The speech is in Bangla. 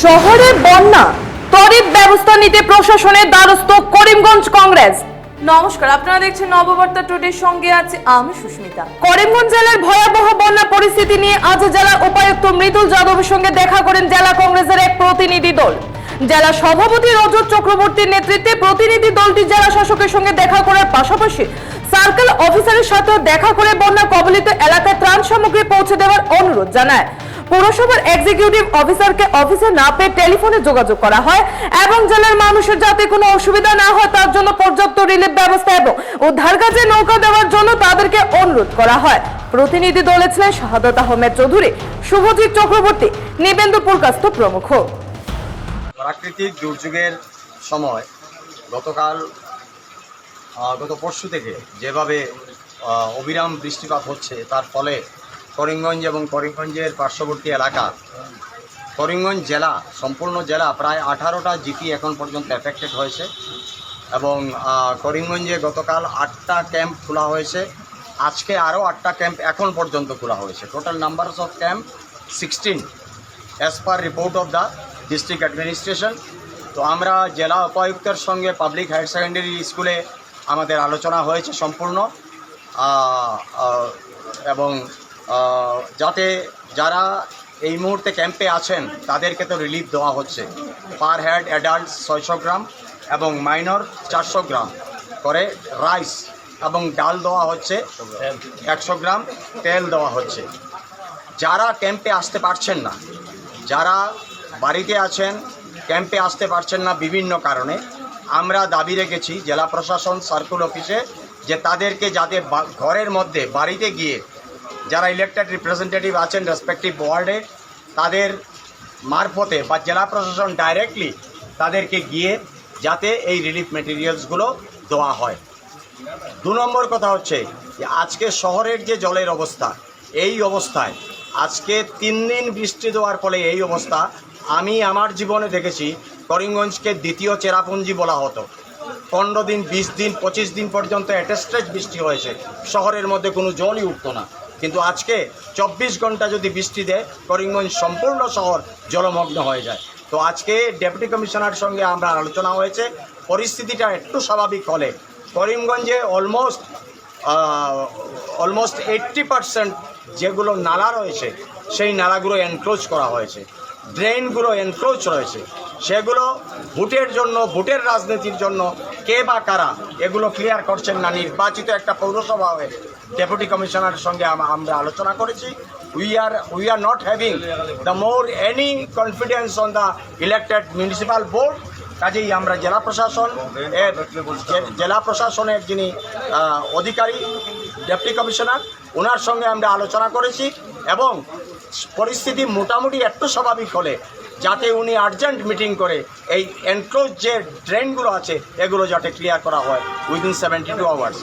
শহরে বন্যা তড়িৎ ব্যবস্থা নিতে প্রশাসনের দ্বারস্থ করিমগঞ্জ কংগ্রেস। নমস্কার আপনারা দেখছেন নববার্তা টুডের সঙ্গে আছে আমি সুস্মিতা। করিমগঞ্জ জেলার ভয়াবহ বন্যা পরিস্থিতি নিয়ে আজ জেলা উপায়ুক্ত মৃদুল যাদবের সঙ্গে দেখা করেন জেলা কংগ্রেসের এক প্রতিনিধি দল। জেলা সভাপতি রজত চক্রবর্তীর নেতৃত্বে প্রতিনিধি দলটি জেলা শাসকের সঙ্গে দেখা করার পাশাপাশি সার্কেল অফিসারের সাথেও দেখা করে বন্যা কবলিত এলাকায় ত্রাণ সামগ্রী পৌঁছে দেওয়ার অনুরোধ জানায়। পৌরসভার এক্সিকিউটিভ অফিসারকে অফিসে না পেয়ে টেলিফোনে যোগাযোগ করা হয় এবং জেলার মানুষের যাতে কোনো অসুবিধা না হয় তার জন্য পর্যাপ্ত রিলিফ ব্যবস্থা এবং উদ্ধার কাজে নৌকা দেওয়ার জন্য তাদেরকে অনুরোধ করা হয়। প্রতিনিধি দলে ছিলেন শাহাদত আহমেদ চৌধুরী, শুভজিৎ চক্রবর্তী, নিবেন্দু পুরকাস্ত প্রমুখ। প্রাকৃতিক দুর্যোগের সময় গতকাল গত পরশু থেকে যেভাবে অবিরাম বৃষ্টিপাত হচ্ছে, তার ফলে করিমগঞ্জ এবং করিমগঞ্জের পার্শ্ববর্তী এলাকা। করিমগঞ্জ জেলা, সম্পূর্ণ জেলা প্রায় আঠারোটা জিপি এখন পর্যন্ত এফেক্টেড হয়েছে এবং করিমগঞ্জে গতকাল আটটা ক্যাম্প খোলা হয়েছে। আজকে আরও আটটা ক্যাম্প এখন পর্যন্ত খোলা হয়েছে। Total numbers of camp sixteen as per report of the district administration তো আমরা জেলা উপায়ুক্তের সঙ্গে পাবলিক হায়ার সেকেন্ডারি স্কুলে আমাদের আলোচনা হয়েছে সম্পূর্ণ। এবং যাতে যারা এই মুহূর্তে ক্যাম্পে আছেন, তাদেরকে তো রিলিফ দেওয়া হচ্ছে। পার হেড অ্যাডাল্ট ছয়শো গ্রাম এবং মাইনর চারশো গ্রাম করে রাইস এবং ডাল দেওয়া হচ্ছে, একশো গ্রাম তেল দেওয়া হচ্ছে। যারা ক্যাম্পে আসতে পারছেন না, যারা বাড়িতে আছেন, ক্যাম্পে আসতে পারছেন না বিভিন্ন কারণে, আমরা দাবি রেখেছি জেলা প্রশাসন সার্কুল অফিসে যে তাদেরকে যাতে ঘরের মধ্যে বাড়িতে গিয়ে যারা ইলেক্টেড রিপ্রেজেন্টেটিভ আছেন রেসপেক্টিভ ওয়ার্ডে তাদের মারফতে বা জেলা প্রশাসন ডাইরেক্টলি তাদেরকে গিয়ে যাতে এই রিলিফ মেটেরিয়ালসগুলো দেওয়া হয়। দু নম্বর কথা হচ্ছে যে আজকে শহরের যে জলের অবস্থা, এই অবস্থায় আজকে তিন দিন বৃষ্টি দেওয়ার ফলে এই অবস্থা আমি আমার জীবনে দেখেছি, করিমগঞ্জকে দ্বিতীয় চেরাপুঞ্জি বলা হতো। পনেরো দিন, বিশ দিন, পঁচিশ দিন পর্যন্ত অ্যাটেস্টেজ বৃষ্টি হয়েছে। শহরের মধ্যে কোনো জলই উঠতো না। কিন্তু আজকে চব্বিশ ঘণ্টা যদি বৃষ্টি দেয়, করিমগঞ্জ সম্পূর্ণ শহর জলমগ্ন হয়ে যায়। তো আজকে ডেপুটি কমিশনার সঙ্গে আমরা আলোচনা হয়েছে। পরিস্থিতিটা একটু স্বাভাবিক হলে করিমগঞ্জে অলমোস্ট অলমোস্ট এইট্টি পারসেন্ট যেগুলো নালা রয়েছে, সেই নালাগুলো এনক্লোজ করা হয়েছে। ড্রেনগুলো এনক্লোজ রয়েছে। সেগুলো ভোটের জন্য, ভোটের রাজনীতির জন্য কে বা কারা এগুলো ক্লিয়ার করছেন না। নির্বাচিত একটা পৌরসভা হয়ে ডেপুটি কমিশনারের সঙ্গে আমরা আলোচনা করেছি। We are we are not having the more any confidence on the elected municipal board কাজেই আমরা জেলা প্রশাসন, এর জেলা প্রশাসনের যিনি অধিকারী ডেপুটি কমিশনার ওনার সঙ্গে আমরা আলোচনা করেছি এবং পরিস্থিতি মোটামুটি একটু স্বাভাবিক হলে যাতে উনি আর্জেন্ট মিটিং করে। এই এনক্লোজ যে ড্রেনগুলো আছে, এগুলো যাতে ক্লিয়ার করা হয় উইদিন সেভেন্টি টু আওয়ার্স